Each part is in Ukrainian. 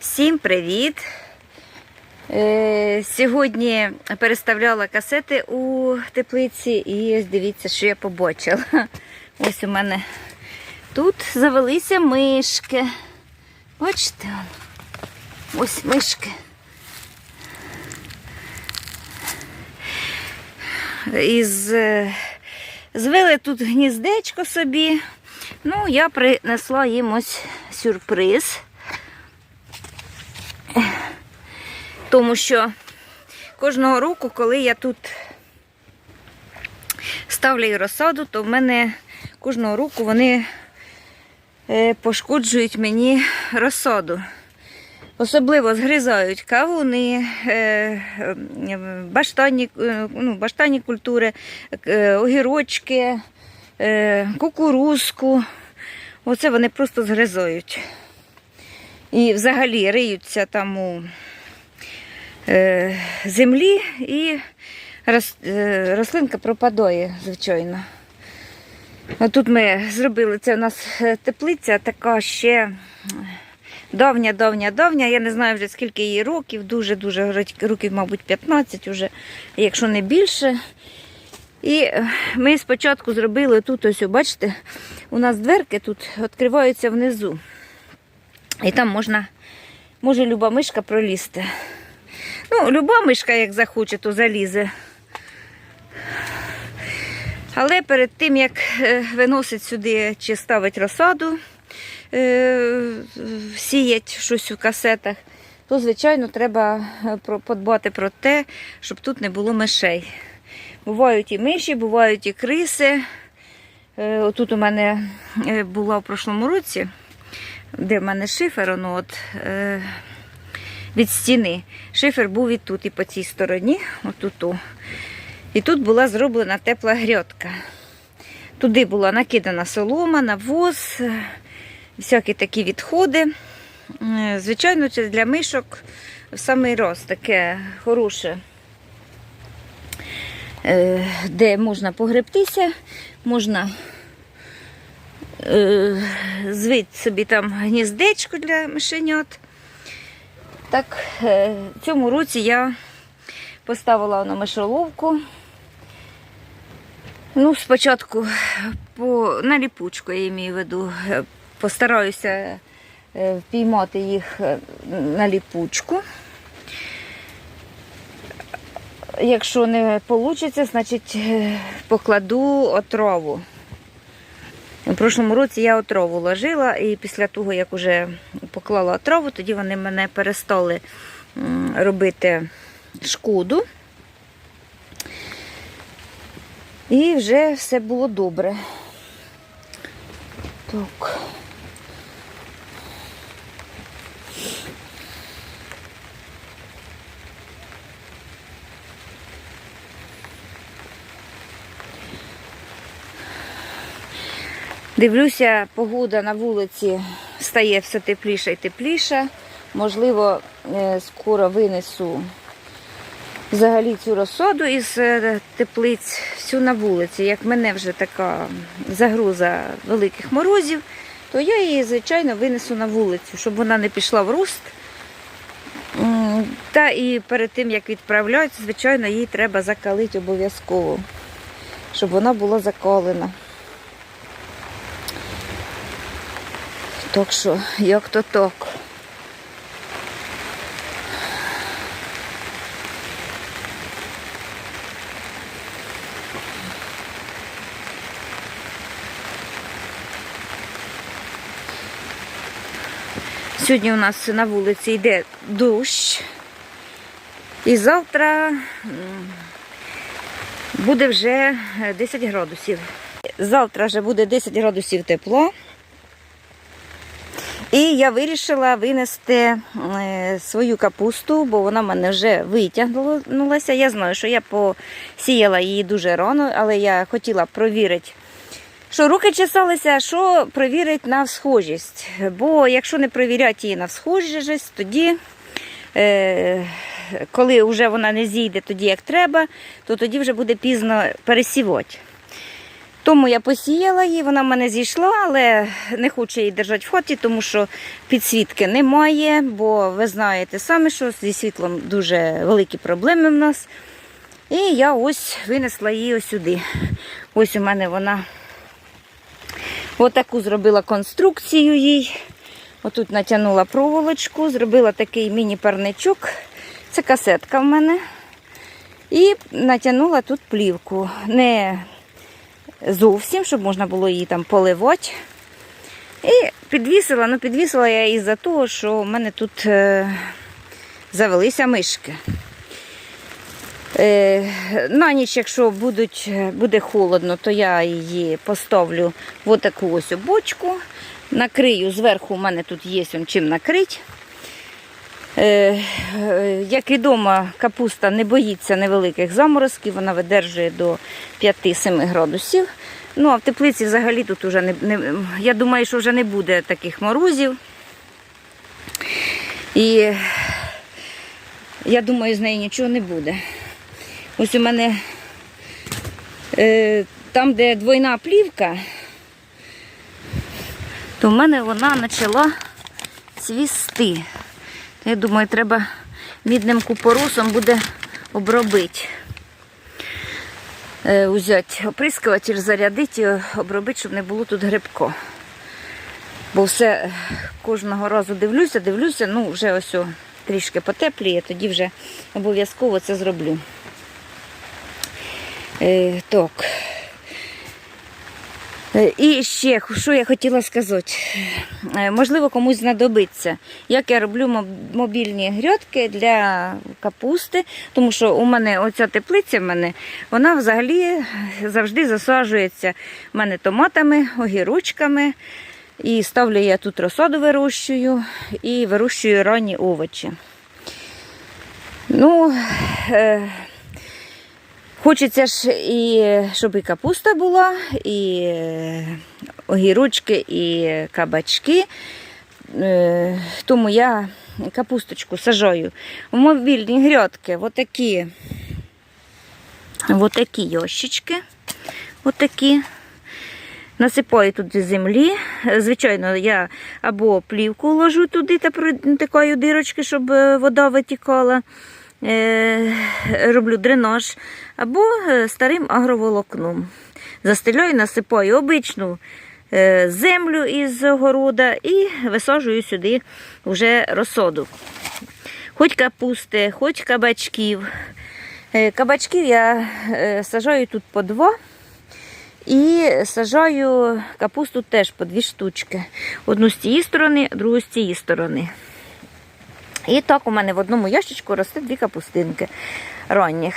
Всім привіт! Е, Сьогодні переставляла касети у теплиці і дивіться, що я побачила. Ось у мене тут завелися мишки. Бачите? Ось мишки. Із, е, звели тут гніздечко собі. Ну, я принесла їм ось сюрприз. Тому що кожного року, коли я тут ставлю розсаду, то в мене кожного року вони е, пошкоджують мені розсаду. Особливо згризають кавуни, е, е, баштанні, ну, баштанні культури, огірочки, кукурузку. Оце вони просто згризають. І взагалі риються там у землі і е, рослинка пропадає, звичайно. Тут ми зробили це у нас е, теплиця така ще давня, давня, давня. Я не знаю вже скільки їй років, дуже-дуже років, мабуть, 15 вже, якщо не більше. І е, ми спочатку зробили тут, ось, бачите, у нас дверки тут відкриваються внизу. І там можна, може люба мишка пролізти. Ну, люба мишка, як захоче, то залізе. Але перед тим, як е, виносить сюди чи ставить розсаду, е, сіять щось у касетах, то, звичайно, треба е, подбати про те, щоб тут не було мишей. Бувають і миші, бувають і криси. Отут у мене була в прошлому році, де в мене шифер, ну, от, від стіни. Шифер був і тут, і по цій стороні, отут. І тут була зроблена тепла грядка. Туди була накидана солома, навоз, всякі такі відходи. Звичайно, це для мишок в самий раз таке хороше, е, де можна погребтися, можна е, звити собі там гніздечко для мишенят. Так, е, в цьому році я поставила на мишоловку. Ну, спочатку по, на ліпучку, я маю в виду, е, постараюся е, впіймати їх на ліпучку. Якщо не вийде, значить покладу отрову. У прошлому році я отрову ложила, і після того, як вже поклала отрову, тоді вони мене перестали робити шкоду. І вже все було добре. Так. Дивлюся, погода на вулиці стає все тепліше і тепліше. Можливо, е, скоро винесу взагалі цю розсаду із е, теплиць всю на вулиці. Як мене вже така загруза великих морозів, то я її, звичайно, винесу на вулицю, щоб вона не пішла в руст. Та і перед тим, як відправляють, звичайно, її треба закалити обов'язково, щоб вона була закалена. Так що, як то так. Сьогодні у нас на вулиці йде дощ. І завтра буде вже 10 градусів. Завтра вже буде 10 градусів тепла. І я вирішила винести е, свою капусту, бо вона в мене вже витягнулася. Я знаю, що я посіяла її дуже рано, але я хотіла провірити, що руки чесалися, що провірити на схожість. Бо якщо не провіряти її на схожість, тоді, е, коли вже вона не зійде тоді, як треба, то тоді вже буде пізно пересівати. Тому я посіяла її, вона в мене зійшла, але не хочу її держати в хаті, тому що підсвітки немає, бо ви знаєте самі, що зі світлом дуже великі проблеми в нас. І я ось винесла її ось сюди. Ось у мене вона отаку зробила конструкцію їй. Отут натягнула проволочку, зробила такий міні-парничок. Це касетка в мене. І натягнула тут плівку. Не зовсім, щоб можна було її там поливати. І підвісила, ну підвісила я її за того, що в мене тут е, завелися мишки. Е, на ніч, якщо будуть, буде холодно, то я її поставлю в таку ось бочку. Накрию зверху, у мене тут є чим накрити. Е, е, як відомо, капуста не боїться невеликих заморозків, вона видержує до 5-7 градусів. Ну, а в теплиці взагалі тут уже не, не, я думаю, що вже не буде таких морозів. І я думаю, з нею нічого не буде. Ось у мене е, там, де двойна плівка, то в мене вона почала цвісти. Я думаю, треба мідним купоросом буде обробити. Е, Узяти оприскуватель, зарядити, і обробити, щоб не було тут грибко. Бо все кожного разу дивлюся, дивлюся, ну вже ось о, трішки потепліє, тоді вже обов'язково це зроблю. Е, так. Е, І ще, що я хотіла сказати. Е, Можливо, комусь знадобиться, як я роблю мобільні грядки для капусти, тому що у мене оця теплиця в мене, вона взагалі завжди засаджується в мене томатами, огірочками. І ставлю я тут розсаду вирощую і вирощую ранні овочі. Ну, е, Хочеться ж і щоб і капуста була, і е, огірочки, і кабачки. Е, Тому я капусточку сажаю в мобільні грядки. Отакі, отакі ящички. Отакі. Насипаю тут землі. Звичайно, я або плівку ложу туди та протикаю дирочки, щоб е, вода витікала. Е, Роблю дренаж, або е, старим агроволокном. Застеляю, насипаю обичну е, землю із огорода і висаджую сюди вже розсоду. Хоч капусти, хоч кабачків. Кабачків я сажаю тут по два. І сажаю капусту теж по дві штучки. Одну з цієї сторони, другу з цієї сторони. І так у мене в одному ящичку росте дві капустинки ранніх.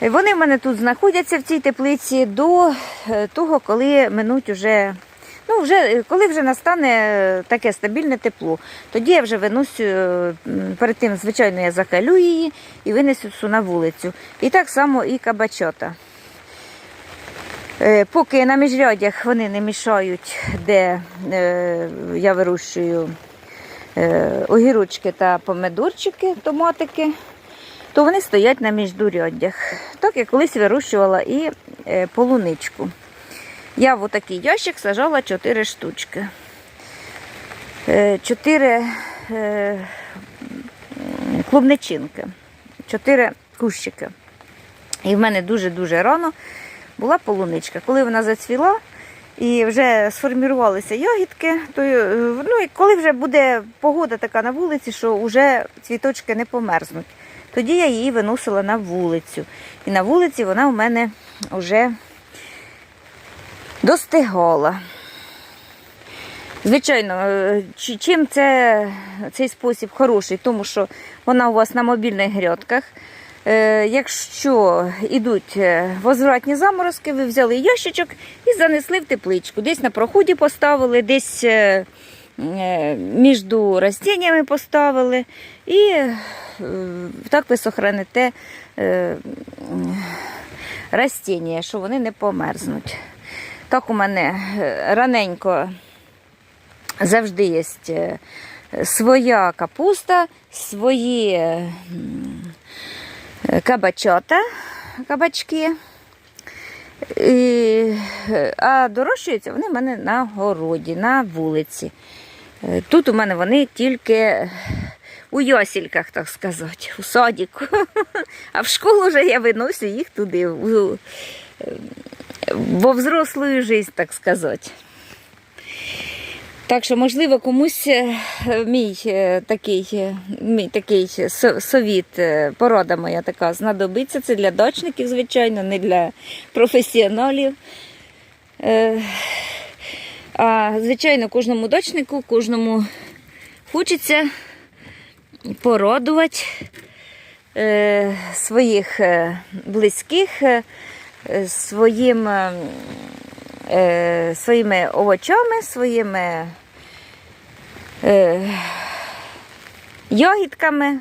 Вони в мене тут знаходяться в цій теплиці до е, того, коли минуть уже, ну вже, коли вже настане таке стабільне тепло. Тоді я вже виносю, е, перед тим, звичайно, я закалю її і винесу на вулицю. І так само і кабачота. Е, Поки на міжрядях вони не мішають, де е, я вирощую е, огірочки та помидорчики, томатики, то вони стоять на міждуряддях. Так я колись вирощувала і е, полуничку. Я в отакий ящик сажала 4 штучки. 4 клубничинки, 4 кущики. І в мене дуже-дуже рано була полуничка. Коли вона зацвіла і вже сформірувалися ягідки, то е, ну, коли вже буде погода така на вулиці, що вже цвіточки не померзнуть, тоді я її виносила на вулицю. І на вулиці вона у мене вже достигала. Звичайно, е, чим це, цей спосіб хороший, тому що вона у вас на мобільних грядках. Е, Якщо йдуть е, возвратні заморозки, ви взяли ящичок і занесли в тепличку. Десь на проході поставили, десь е, між растіннями поставили. І так ви сохраните растіння, що вони не померзнуть. Так у мене раненько завжди є своя капуста, свої кабачота, кабачки. І, а дорощуються вони в мене на городі, на вулиці. Е, Тут у мене вони тільки у ясільках, так сказати, у садіку. А в школу вже я виносю їх туди, у, е, во взрослу життя, так сказати. Так що, можливо, комусь е, мій е, такий, е, мій такий совіт, е, порода моя така знадобиться. Це для дачників, звичайно, не для професіоналів. Е, А, звичайно, кожному дачнику, кожному хочеться порадувати е, своїх е, близьких е, е, своїм, е, своїми овочами, своїми е, ягідками.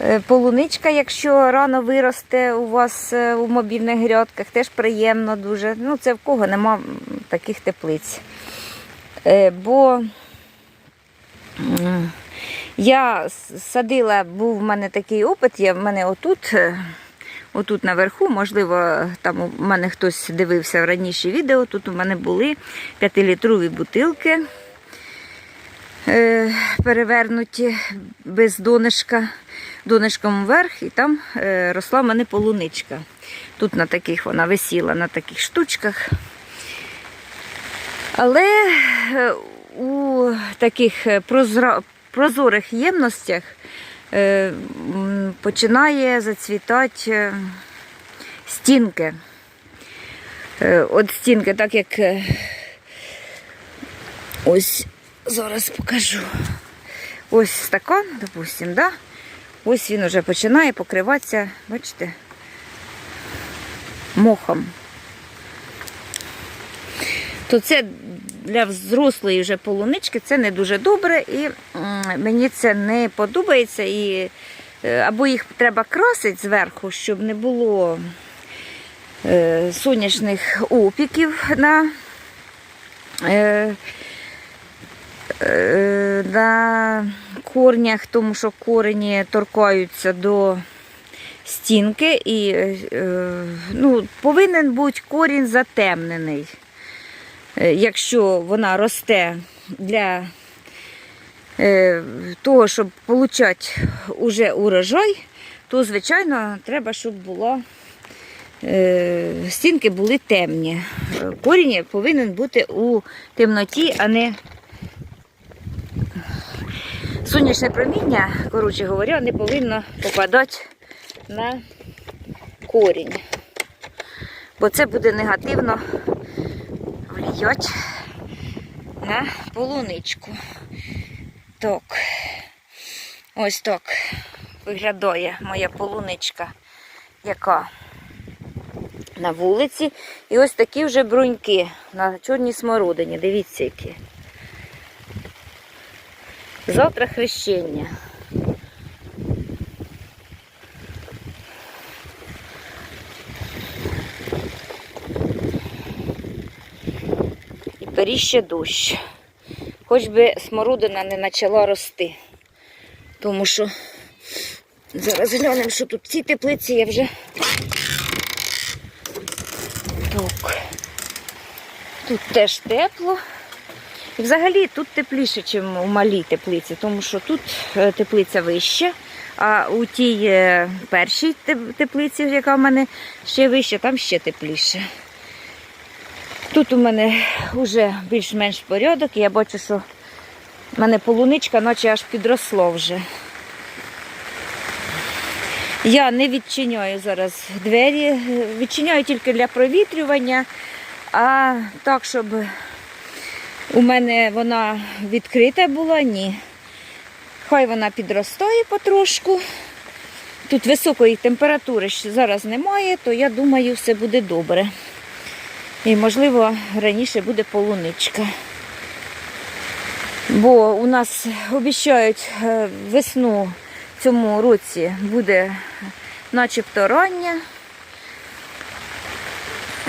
Е, Полуничка, якщо рано виросте у вас е, у мобільних грядках, теж приємно дуже. Ну, це в кого нема таких теплиць. Е, Бо я садила, був в мене такий опит, я в мене отут, отут наверху, можливо, там у мене хтось дивився раніше відео, тут у мене були 5-літрові бутилки е, перевернуті без донышка, донышком вверх, і там е, росла в мене полуничка. Тут на таких вона висіла, на таких штучках. Але е, у таких прозорих ємностях починає зацвітати е, стінки. Е, От стінки, так як е, ось зараз покажу. Ось стакан, допустим, да? ось він вже починає покриватися, бачите, мохом. То це для взрослої вже полунички це не дуже добре, і мені це не подобається. І, е, або їх треба красити зверху, щоб не було е, сонячних опіків на, е, на корнях, тому що корені торкаються до стінки і ну, повинен бути корінь затемнений. Е, Якщо вона росте для е, того, щоб отримати уже урожай, то, звичайно, треба, щоб було, е, стінки були темні. Корінь повинен бути у темноті, а не сонячне проміння, коротше говоря, не повинно попадати на корінь. Бо це буде негативно влиять на полуничку. Так, ось так виглядає моя полуничка, яка на вулиці. І ось такі вже бруньки на чорній смородині. Дивіться, які. Завтра хрещення. І періще дощ. Хоч би смородина не почала рости. Тому що зараз глянемо, що тут в цій теплиці я вже. Так. Тут теж тепло. І взагалі тут тепліше, ніж у малій теплиці, тому що тут е, теплиця вища, а у тій е, першій теплиці, яка в мене ще вища, там ще тепліше. Тут у мене вже більш-менш порядок, я бачу, що в мене полуничка, наче аж підросло вже. Я не відчиняю зараз двері, відчиняю тільки для провітрювання, а так, щоб у мене вона відкрита була, ні. Хай вона підростає потрошку. Тут високої температури ще зараз немає, то я думаю, все буде добре. І, можливо, раніше буде полуничка. Бо у нас обіцяють е, весну цьому році буде начебто рання.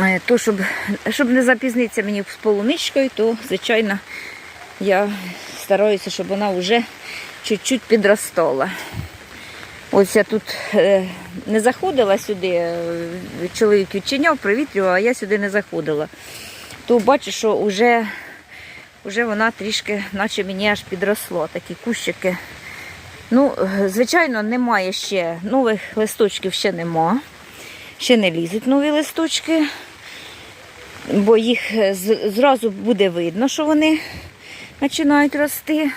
Е, То, щоб, щоб не запізнитися мені з полуничкою, то, звичайно, я стараюся, щоб вона вже чуть-чуть підростала. Ось я тут е, не заходила сюди, е, чоловік відчиняв, провітрював, а я сюди не заходила. То бачу, що вже, вже вона трішки, наче мені аж підросло, такі кущики. Ну, звичайно, немає ще нових листочків ще нема. Ще не лізуть нові листочки, бо їх зразу буде видно, що вони починають рости.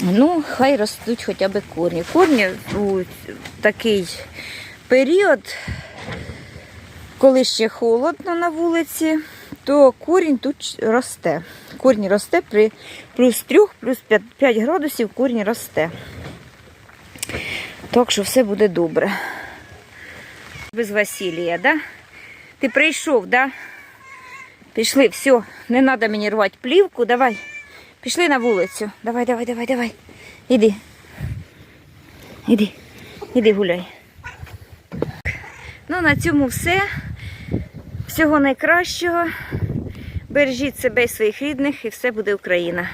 Ну, хай ростуть хоча б корні. Корні у такий період, коли ще холодно на вулиці, то корінь тут росте. Корінь росте при плюс 3, плюс 5, 5 градусів корінь росте. Так що все буде добре. Без Василія, да? Ти прийшов, да? Пішли, все, не треба мені рвати плівку, давай. Пішли на вулицю. Давай, давай, давай, давай. Іди. Іди. Іди гуляй. Ну, на цьому все. Всього найкращого. Бережіть себе і своїх рідних, і все буде Україна.